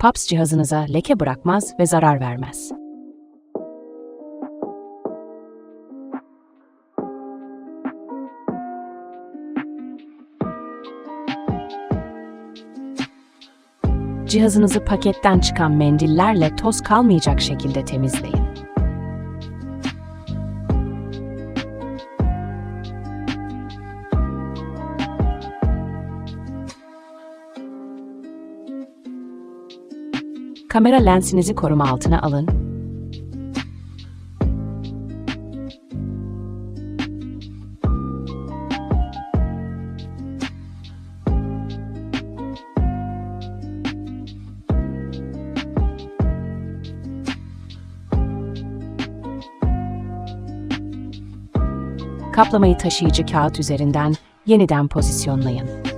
PAPS cihazınıza leke bırakmaz ve zarar vermez. Cihazınızı paketten çıkan mendillerle toz kalmayacak şekilde temizleyin. Kamera lensinizi koruma altına alın. Kaplamayı taşıyıcı kağıt üzerinden yeniden pozisyonlayın.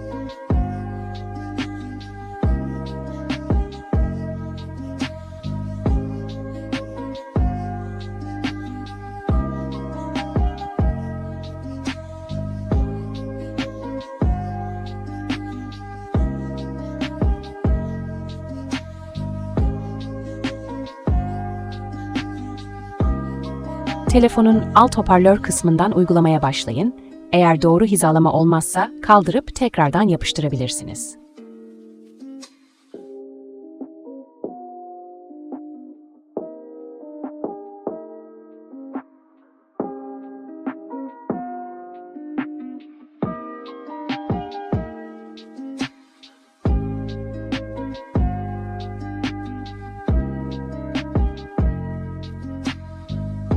Telefonun alt hoparlör kısmından uygulamaya başlayın. Eğer doğru hizalama olmazsa kaldırıp tekrardan yapıştırabilirsiniz.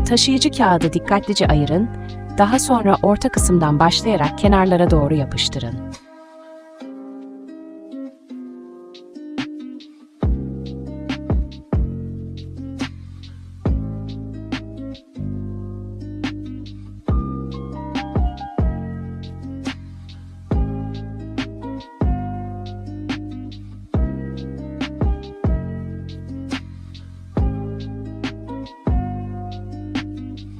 Taşıyıcı kağıdı dikkatlice ayırın, daha sonra orta kısımdan başlayarak kenarlara doğru yapıştırın.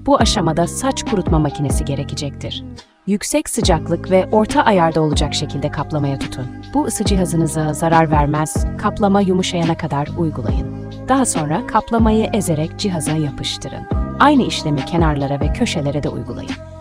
Bu aşamada saç kurutma makinesi gerekecektir. Yüksek sıcaklık ve orta ayarda olacak şekilde kaplamaya tutun. Bu ısı cihazınıza zarar vermez, kaplama yumuşayana kadar uygulayın. Daha sonra kaplamayı ezerek cihaza yapıştırın. Aynı işlemi kenarlara ve köşelere de uygulayın.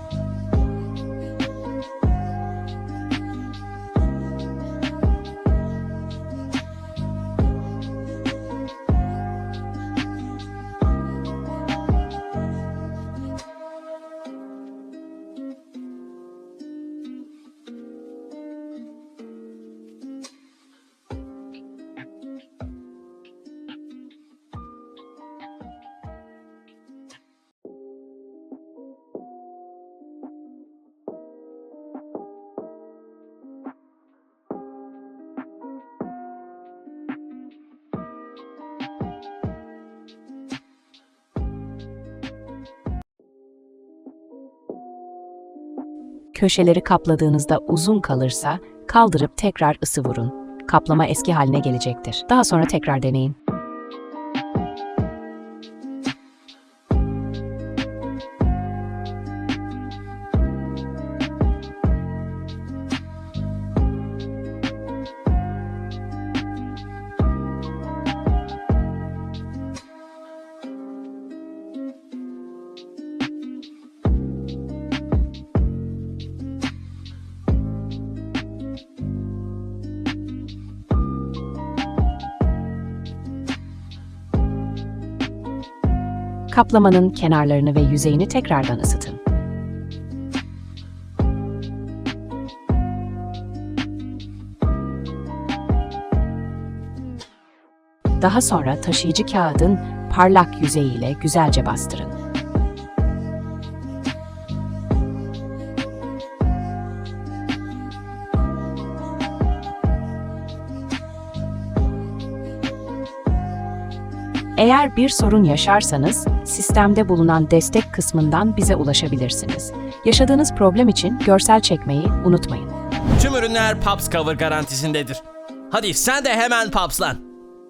Köşeleri kapladığınızda uzun kalırsa kaldırıp tekrar ısı vurun. Kaplama eski haline gelecektir. Daha sonra tekrar deneyin. Kaplamanın kenarlarını ve yüzeyini tekrardan ısıtın. Daha sonra taşıyıcı kağıdın parlak yüzeyiyle güzelce bastırın. Eğer bir sorun yaşarsanız, sistemde bulunan destek kısmından bize ulaşabilirsiniz. Yaşadığınız problem için görsel çekmeyi unutmayın. Tüm ürünler Paps Cover garantisindedir. Hadi sen de hemen Papslan.